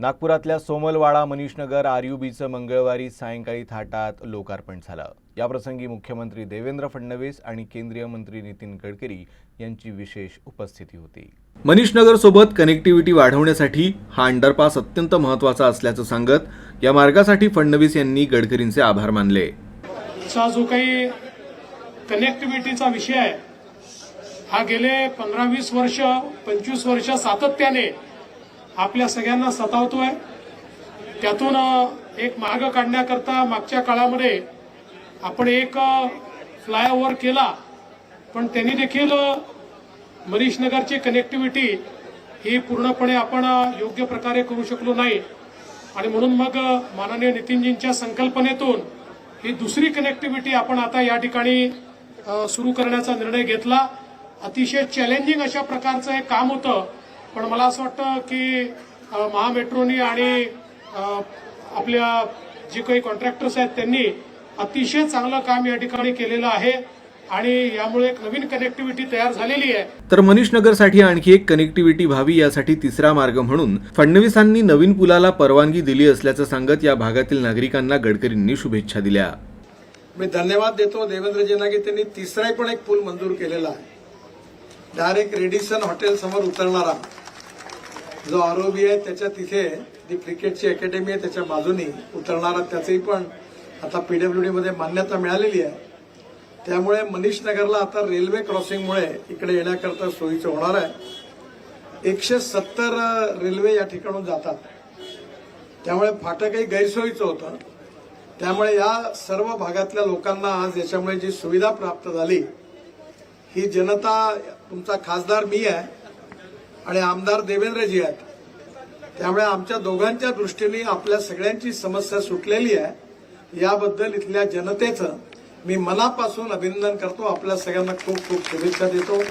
नागपुरातल्या सोमलवाडा मनीषनगर आरयूबीचं मंगळवारी सायंकाळी थाटात लोकार्पण झालं. याप्रसंगी मुख्यमंत्री देवेंद्र फडणवीस आणि केंद्रीय मंत्री नितीन गडकरी यांची विशेष उपस्थिती होती. मनीषनगर सोबत कनेक्टिव्हिटी वाढवण्यासाठी हा अंडरपास अत्यंत महत्त्वाचा असल्याचं सांगत या मार्गासाठी फडणवीस यांनी गडकरींचे आभार मानले. जो काही कनेक्टिव्हिटीचा विषय आहे हा गेले पंधरा वीस वर्ष पंचवीस वर्ष सातत्याने आपल्या सगळ्यांना सतावतोय. त्यातून एक मार्ग काढण्याकरता मागच्या काळामध्ये आपण एक फ्लायओव्हर केला. पण त्यांनी देखील मनीष मनीषनगरची कनेक्टिव्हिटी ही पूर्णपणे आपण योग्य प्रकारे करू शकलो नाही. आणि म्हणून मग माननीय नितीनजींच्या संकल्पनेतून ही दुसरी कनेक्टिव्हिटी आपण आता या ठिकाणी सुरू करण्याचा निर्णय घेतला. अतिशय चॅलेंजिंग अशा प्रकारचं हे काम होतं. पण मला असं वाटतं की महामेट्रोनी आणि आपल्या जे काही कॉन्ट्रॅक्टर्स आहेत त्यांनी अतिशय चांगलं काम या ठिकाणी केलेलं आहे आणि यामुळे एक नवीन कनेक्टिव्हिटी तयार झालेली आहे. तर मनीषनगरसाठी आणखी एक कनेक्टिव्हिटी व्हावी यासाठी तिसरा मार्ग म्हणून फडणवीसांनी नवीन पुलाला परवानगी दिली असल्याचं सांगत या भागातील नागरिकांना गडकरींनी शुभेच्छा दिल्या. मी धन्यवाद देतो. देवेंद्रजींना की त्यांनी तिसरा पण एक पूल मंजूर केलेला आहे. डायरेक्ट रेडिसन हॉटेल समोर उतरणारा जो आरोबी आहे त्याच्या तिथे जी क्रिकेटची अकॅडमी आहे त्याच्या बाजूनी उतरणारा त्याचंही पण आता पी डब्ल्यू डीमध्ये मान्यता मिळालेली आहे. त्यामुळे मनीष नगरला आता रेल्वे क्रॉसिंगमुळे इकडे येण्याकरता सोयीचं होणार आहे. एकशे सत्तर रेल्वे या ठिकाणून जातात. त्यामुळे फाटकही गैरसोयीचं होतं. त्यामुळे या सर्व भागातल्या लोकांना आज याच्यामुळे जी सुविधा प्राप्त झाली ही जनता तुमचा खासदार मी आहे आणि आमदार देवेंद्रजी आहेत. त्यामुळे आमच्या दोघांच्या दृष्टीने आपल्या सगळ्यांची समस्या सुटलेली आहे. याबद्दल इथल्या जनतेचं मी मनापासून अभिनंदन करतो. आपल्या सगळ्यांना खूप खूप शुभेच्छा देतो.